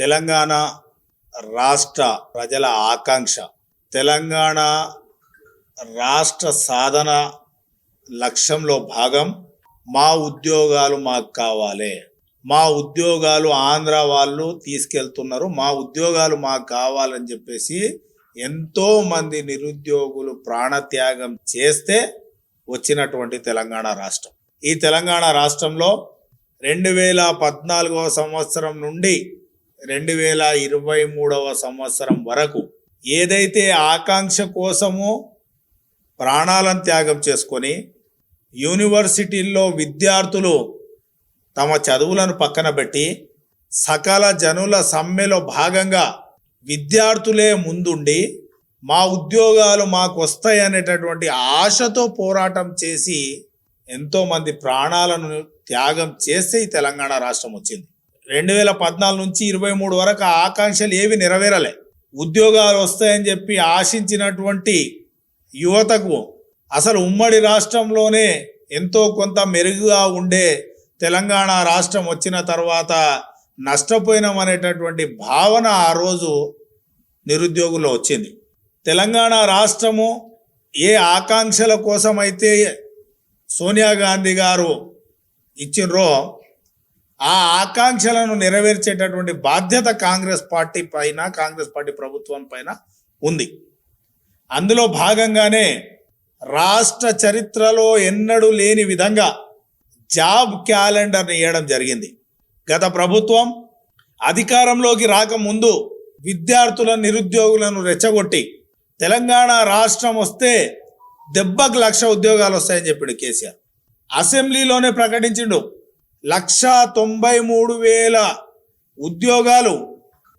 తెలంగాణ రాష్ట్ర ప్రజల ఆకాంక్ష. తెలంగాణ రాష్ట్ర సాధన లక్ష్యంలో భాగం మా ఉద్యోగాలు మాకు కావాలి. మా ఉద్యోగాలు ఆంధ్ర వాళ్ళు తీసుకెళ్తున్నారు. మా ఉద్యోగాలు మాకు కావాలని చెప్పేసి ఎంతో మంది నిరుద్యోగులు ప్రాణత్యాగం చేస్తే వచ్చినటువంటి తెలంగాణ రాష్ట్రం. ఈ తెలంగాణ రాష్ట్రంలో రెండు వేల పద్నాలుగవ సంవత్సరం నుండి రెండు వేల ఇరవై మూడవ సంవత్సరం వరకు ఏదైతే ఆకాంక్ష కోసమో ప్రాణాలను త్యాగం చేసుకొని యూనివర్సిటీల్లో విద్యార్థులు తమ చదువులను పక్కన పెట్టి సకల జనుల సమ్మెలో భాగంగా విద్యార్థులే ముందుండి మా ఉద్యోగాలు మాకు వస్తాయి అనేటటువంటి ఆశతో పోరాటం చేసి ఎంతోమంది ప్రాణాలను త్యాగం చేస్తే ఈ తెలంగాణ రాష్ట్రం వచ్చింది. రెండు వేల పద్నాలుగు నుంచి ఇరవై మూడు వరకు ఆ ఆకాంక్షలు ఏవి నెరవేరలే. ఉద్యోగాలు వస్తాయని చెప్పి ఆశించినటువంటి యువతకు అసలు ఉమ్మడి రాష్ట్రంలోనే ఎంతో కొంత మెరుగుగా ఉండే తెలంగాణ రాష్ట్రం వచ్చిన తర్వాత నష్టపోయినాం అనేటటువంటి భావన ఆ రోజు నిరుద్యోగుల్లో వచ్చింది. తెలంగాణ రాష్ట్రము ఏ ఆకాంక్షల కోసం అయితే సోనియా గాంధీ గారు ఇచ్చిర్రో ఆ ఆకాంక్షలను నెరవేర్చేటటువంటి బాధ్యత కాంగ్రెస్ పార్టీ పైన కాంగ్రెస్ పార్టీ ప్రభుత్వం పైన ఉంది. అందులో భాగంగానే రాష్ట్ర చరిత్రలో ఎన్నడూ లేని విధంగా జాబ్ క్యాలెండర్ని ఇవ్వడం జరిగింది. గత ప్రభుత్వం అధికారంలోకి రాకముందు విద్యార్థుల నిరుద్యోగులను రెచ్చగొట్టి తెలంగాణ రాష్ట్రం వస్తే దెబ్బకు లక్ష ఉద్యోగాలు వస్తాయని చెప్పిండు కేసీఆర్. అసెంబ్లీలోనే ప్రకటించిండు. లక్ష తొంభై మూడు వేల ఉద్యోగాలు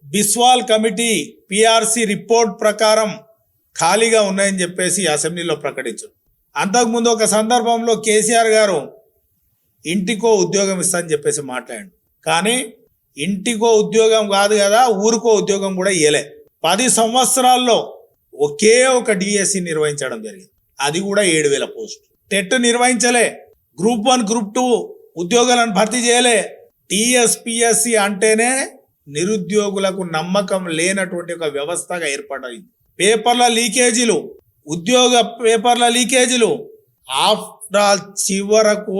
బిస్వాల్ కమిటీ పిఆర్సి రిపోర్ట్ ప్రకారం ఖాళీగా ఉన్నాయని చెప్పేసి అసెంబ్లీలో ప్రకటించారు. అంతకుముందు ఒక సందర్భంలో కేసీఆర్ గారు ఇంటికో ఉద్యోగం ఇస్తా అని చెప్పేసి మాట్లాడాడు కానీ ఇంటికో ఉద్యోగం కాదు కదా ఊరికో ఉద్యోగం కూడా ఇయ్యలే. పది సంవత్సరాల్లో ఒకే ఒక డిఎస్సి నిర్వహించడం జరిగింది. అది కూడా ఏడు వేల పోస్ట్ టెట్ నిర్వహించలే. గ్రూప్ వన్ గ్రూప్ టూ ఉద్యోగాలను భర్తీ చేయలే. టిఎస్పిఎస్సి అంటేనే నిరుద్యోగులకు నమ్మకం లేనటువంటి ఒక వ్యవస్థగా ఏర్పడింది. పేపర్ల లీకేజీలు ఉద్యోగ పేపర్ల లీకేజీలు ఆఫ్టర్ ఆల్ చివరకు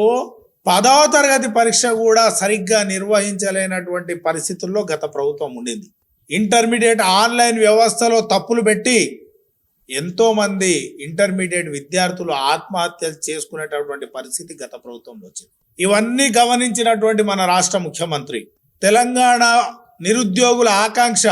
పదవ తరగతి పరీక్ష కూడా సరిగ్గా నిర్వహించలేనటువంటి పరిస్థితుల్లో గత ప్రభుత్వం ఉండింది. ఇంటర్మీడియట్ ఆన్లైన్ వ్యవస్థలో తప్పులు పెట్టి ఎంతో మంది ఇంటర్మీడియట్ విద్యార్థులు ఆత్మహత్యలు చేసుకునేటటువంటి పరిస్థితి గత ప్రభుత్వంలో వచ్చింది. ఇవన్నీ గమనించినటువంటి మన రాష్ట్ర ముఖ్యమంత్రి తెలంగాణ నిరుద్యోగుల ఆకాంక్ష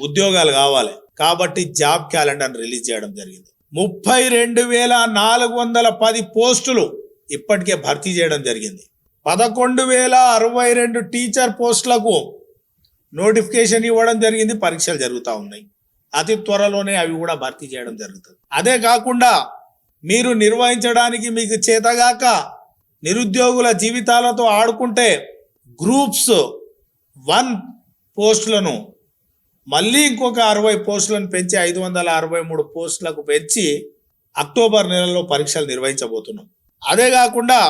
ఉద్యోగాలు కావాలి. కాబట్టి జాబ్ క్యాలెండర్ రిలీజ్ చేయడం జరిగింది. ముప్పై రెండు వేల నాలుగు వందల పది పోస్టులు ఇప్పటికే భర్తీ చేయడం జరిగింది. పదకొండు వేల అరవై రెండు టీచర్ పోస్టులకు నోటిఫికేషన్ ఇవ్వడం జరిగింది పరీక్షలు జరుగుతూ ఉన్నాయి. అతి త్వరలోనే అవి కూడా భర్తీ చేయడం జరుగుతుంది. అదే కాకుండా మీరు నిర్వహించడానికి మీకు చేతగాక నిరుద్యోగుల జీవితాలతో ఆడుకుంటే గ్రూప్స్ వన్ పోస్టులను మళ్ళీ ఇంకొక అరవై పోస్టులను పెంచి ఐదు వందల అరవై మూడు పోస్టులకు పెంచి అక్టోబర్ నెలలో పరీక్షలు నిర్వహించబోతున్నాం. అదే కాకుండా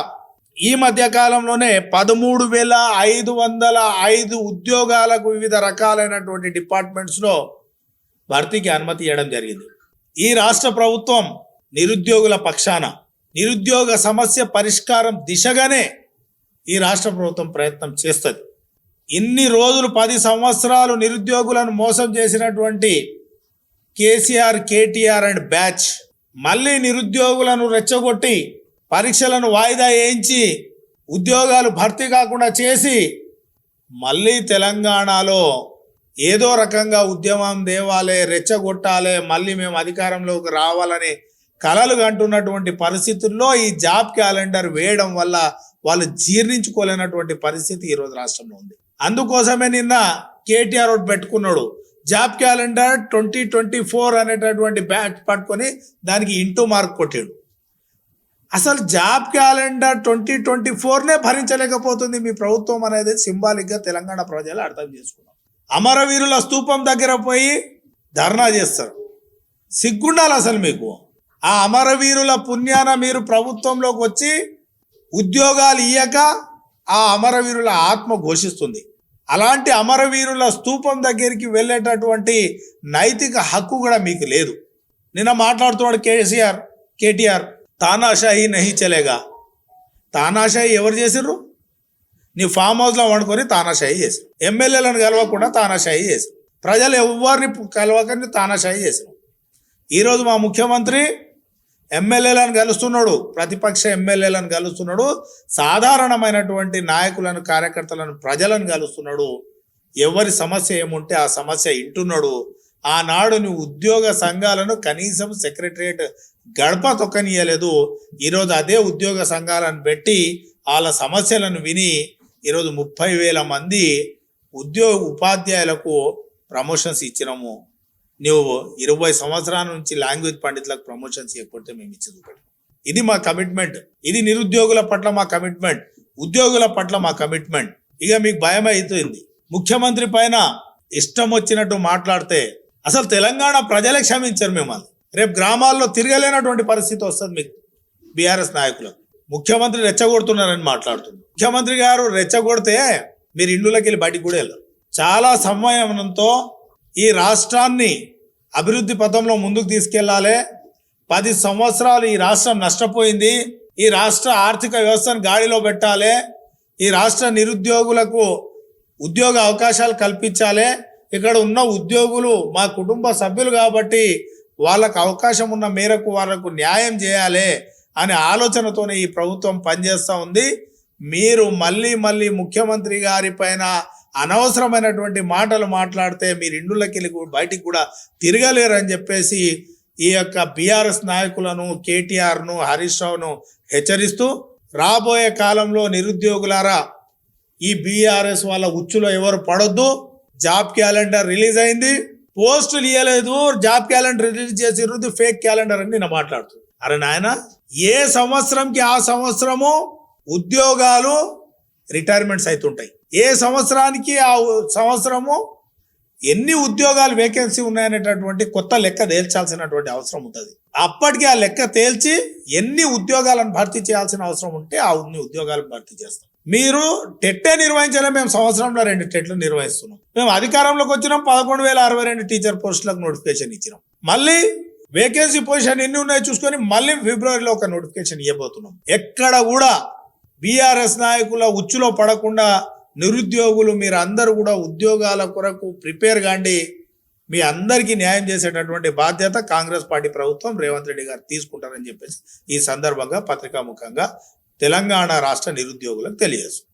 ఈ మధ్య కాలంలోనే పదమూడు వేల ఐదు వందల ఐదు ఉద్యోగాలకు వివిధ రకాలైనటువంటి డిపార్ట్మెంట్స్లో భర్తీకి అనుమతి ఇవ్వడం జరిగింది. ఈ రాష్ట్ర ప్రభుత్వం నిరుద్యోగుల పక్షాన నిరుద్యోగ సమస్య పరిష్కారం దిశగానే ఈ రాష్ట్ర ప్రభుత్వం ప్రయత్నం చేస్తుంది. ఇన్ని రోజులు పది సంవత్సరాలు నిరుద్యోగులను మోసం చేసినటువంటి కేసీఆర్ కేటీఆర్ అండ్ బ్యాచ్ మళ్ళీ నిరుద్యోగులను రెచ్చగొట్టి పరీక్షలను వాయిదా వేయించి ఉద్యోగాలు భర్తీ కాకుండా చేసి మళ్ళీ తెలంగాణలో ఏదో రకంగా ఉద్యమం దేవాలే రెచ్చగొట్టాలే మళ్ళీ మేము అధికారంలోకి రావాలని కలలు కంటున్నటువంటి పరిస్థితుల్లో ఈ జాబ్ క్యాలెండర్ వేయడం వల్ల వాళ్ళు జీర్ణించుకోలేనటువంటి పరిస్థితి ఈరోజు రాష్ట్రంలో ఉంది. అందుకోసమే నిన్న కేటీఆర్ ఒకటి పెట్టుకున్నాడు. Job calendar twenty twenty four అనేటటువంటి బ్యాట్ పట్టుకొని దానికి ఇంటూ మార్క్ కొట్టాడు. అసలు జాబ్ క్యాలెండర్ ట్వంటీ ట్వంటీ ఫోర్నే భరించలేకపోతుంది మీ ప్రభుత్వం అనేది సింబాలిక్గా తెలంగాణ ప్రజలు అర్థం చేసుకున్నాం అమరవీరుల స్తూపం దగ్గర పోయి ధర్నా చేస్తారు. సిగ్గుండాలి అసలు మీకు. ఆ అమరవీరుల పుణ్యాన మీరు ప్రభుత్వంలోకి వచ్చి ఉద్యోగాలు ఇయ్యక ఆ అమరవీరుల ఆత్మ ఘోషిస్తుంది. అలాంటి అమరవీరుల స్తూపం దగ్గరికి వెళ్ళేటటువంటి నైతిక హక్కు కూడా మీకు లేదు. నిన్న మాట్లాడుతున్నాడు కేసీఆర్ కేటీఆర్ తానాషాహి నహి చలేగా. తానాషాహి ఎవరు చేసిర్రు? నీ ఫామ్ హౌస్లో వండుకొని తానాషాహి చేసి. ఎమ్మెల్యేలను కలవకుండా తానాషాహి చేసి. ప్రజలు ఎవరిని కలవకని తానాషాహి చేసారు ఈరోజు మా ముఖ్యమంత్రి ఎమ్మెల్యేలను కలుస్తున్నాడు ప్రతిపక్ష ఎమ్మెల్యేలను కలుస్తున్నాడు సాధారణమైనటువంటి నాయకులను కార్యకర్తలను ప్రజలను కలుస్తున్నాడు. ఎవరి సమస్య ఏముంటే ఆ సమస్య ఇంటున్నాడు ఆనాడు నువ్వు ఉద్యోగ సంఘాలను కనీసం సెక్రటరియట్ గడప తొక్కనీయలేదు. ఈరోజు అదే ఉద్యోగ సంఘాలను పెట్టి వాళ్ళ సమస్యలను విని ఈరోజు ముప్పై వేల మంది ఉద్యోగ ఉపాధ్యాయులకు ప్రమోషన్స్ ఇచ్చినాము. నువ్వు ఇరవై సంవత్సరాల నుంచి లాంగ్వేజ్ పండితులకు ప్రమోషన్స్ ఇవ్వకపోతే మేము ఇచ్చి ఇది మా కమిట్మెంట్. ఇది నిరుద్యోగుల పట్ల మా కమిట్మెంట్. ఉద్యోగుల పట్ల మా కమిట్మెంట్. ఇక మీకు భయం అవుతుంది ముఖ్యమంత్రి పైన ఇష్టం వచ్చినట్టు మాట్లాడితే అసలు తెలంగాణ ప్రజలే క్షమించరు మిమ్మల్ని. రేపు గ్రామాల్లో తిరగలేనటువంటి పరిస్థితి వస్తుంది మీకు బీఆర్ఎస్ నాయకులకు. ముఖ్యమంత్రి రెచ్చగొడుతున్నారని మాట్లాడుతున్నారు ముఖ్యమంత్రి గారు రెచ్చగొడితే మీరు ఇండ్లకి వెళ్ళి బయటికి కూడా వెళ్ళరు. చాలా సమయంతో ఈ రాష్ట్రాన్ని అభివృద్ధి పథంలో ముందుకు తీసుకెళ్ళాలి. పది సంవత్సరాలు ఈ రాష్ట్రం నష్టపోయింది. ఈ రాష్ట్ర ఆర్థిక వ్యవస్థను గాడిలో పెట్టాలి. ఈ రాష్ట్ర నిరుద్యోగులకు ఉద్యోగ అవకాశాలు కల్పించాలి. ఇక్కడ ఉన్న ఉద్యోగులు మా కుటుంబ సభ్యులు కాబట్టి వాళ్ళకు అవకాశం ఉన్న మేరకు వాళ్ళకు న్యాయం చేయాలి. అనే ఆలోచనతోనే ఈ ప్రభుత్వం పనిచేస్తూ ఉంది. మీరు మళ్ళీ మళ్ళీ ముఖ్యమంత్రి గారి పైన అనవసరమైనటువంటి మాటలు మాట్లాడితే మీరు ఇండ్లకి వెళ్ళి బయటికి కూడా తిరగలేరు అని చెప్పేసి ఈ యొక్క బీఆర్ఎస్ నాయకులను కేటీఆర్ను హరీష్ రావును హెచ్చరిస్తూ రాబోయే కాలంలో నిరుద్యోగులారా ఈ బీఆర్ఎస్ వాళ్ళ ఉచ్చులో ఎవరు పడొద్దు. జాబ్ క్యాలెండర్ రిలీజ్ అయింది. పోస్టులు ఇవ్వలేదు జాబ్ క్యాలెండర్ రిలీజ్ చేసి ఫేక్ క్యాలెండర్ అని నేను మాట్లాడుతుంది అరే నాయన ఏ సంవత్సరంకి ఆ సంవత్సరము ఉద్యోగాలు రిటైర్మెంట్స్ అవుతుంటాయి ఏ సంవత్సరానికి ఆ సంవత్సరము ఎన్ని ఉద్యోగాలు వేకెన్సీ ఉన్నాయనేటటువంటి కొత్త లెక్క తేల్చాల్సినటువంటి అవసరం ఉంటుంది. అప్పటికి ఆ లెక్క తేల్చి ఎన్ని ఉద్యోగాలను భర్తీ చేయాల్సిన అవసరం ఉంటే ఆ ఉన్ని ఉద్యోగాలను భర్తీ చేస్తాం. మీరు టెట్టే నిర్వహించలే మేము సంవత్సరంలో రెండు టెట్లు నిర్వహిస్తున్నాం. మేము అధికారంలోకి వచ్చినాం పదకొండు వేల అరవై రెండు టీచర్ పోస్టులకు నోటిఫికేషన్ ఇచ్చినాం. మళ్ళీ వేకెన్సీ పొజిషన్ ఎన్ని ఉన్నాయో చూసుకొని మళ్ళీ ఫిబ్రవరిలో ఒక నోటిఫికేషన్ ఇవ్వబోతున్నాం. ఎక్కడ కూడా బీఆర్ఎస్ నాయకుల ఉచ్చులో పడకుండా నిరుద్యోగులు మీరు అందరూ కూడా ఉద్యోగాల కొరకు ప్రిపేర్ కాండి. మీ అందరికీ న్యాయం చేసేటటువంటి బాధ్యత కాంగ్రెస్ పార్టీ ప్రభుత్వం రేవంత్ రెడ్డి గారు తీసుకుంటారని చెప్పేసి ఈ సందర్భంగా పత్రికాముఖంగా తెలంగాణ రాష్ట్ర నిరుద్యోగులకు తెలియజేస్తుంది